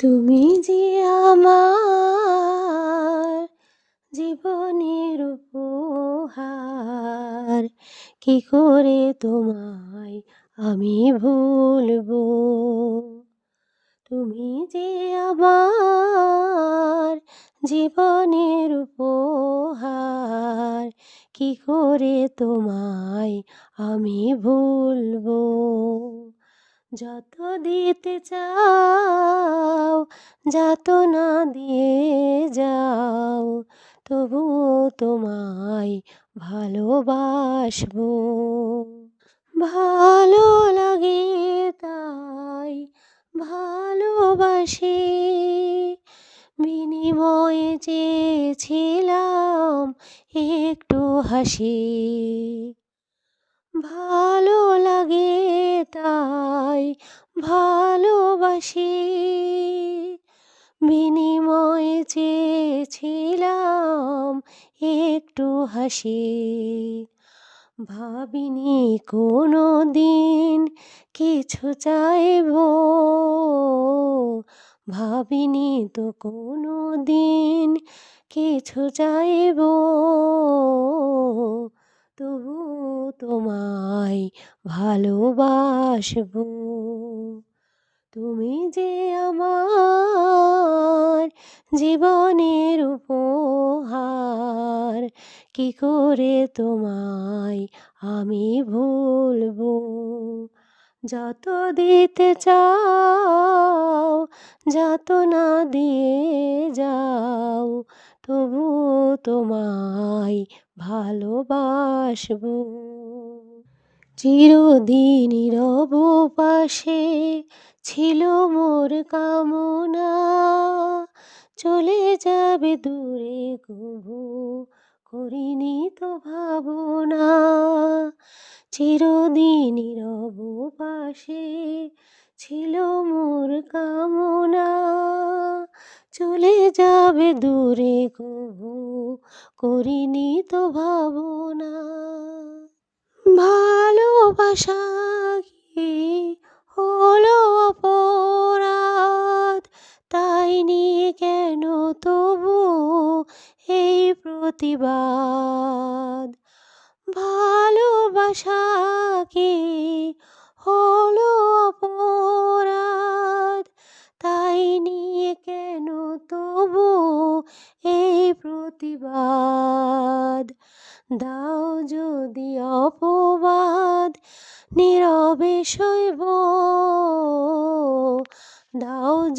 তুমি যে আমার জীবনের উপহার, কি করে তোমায় আমি ভুলবো? তুমি যে আমার জীবনের উপহার, কি করে তোমায় আমি ভুলবো? যত দিতে চাও, যত না দিয়ে যাও তবুও তোমায় ভালোবাসবো। ভালো লাগে তাই ভালোবাসি, বিনিময়ে চেয়েছিলাম একটু হাসি। ভালো লাগে তাই ভালোবাসি। বিনিময়ে চেয়েছিলাম একটু হাসি। ভাবিনি কোনো দিন কিছু চাইব। ভাবিনি তো কোনো দিন কিছু চাইব। তবু তোমায় ভালোবাসবো। তুমি যে আমার জীবনের উপহার, কি করে তোমায় আমি ভুলবো? যত দিতে চাও, যত না দিয়ে যাও, তবু তোমায় ভালোবাসবো। চিরদিন রব পাশে ছিল মোর কামনা। চলে যাবে দূরে কবু করিনি তো ভাবনা। চিরদিন রব পাশে ছিল মোর কামনা। চলে যাবে দূরে কবু করিনি তো ভাবনা। ভালোবাসা কি হলো অপরাধ? তাই নিয়ে কেন তবু এই প্রতিবাদ? ভালোবাসা প্রতিবাদ। দাও যদি অপবাদ নীরবে শৈব। দাও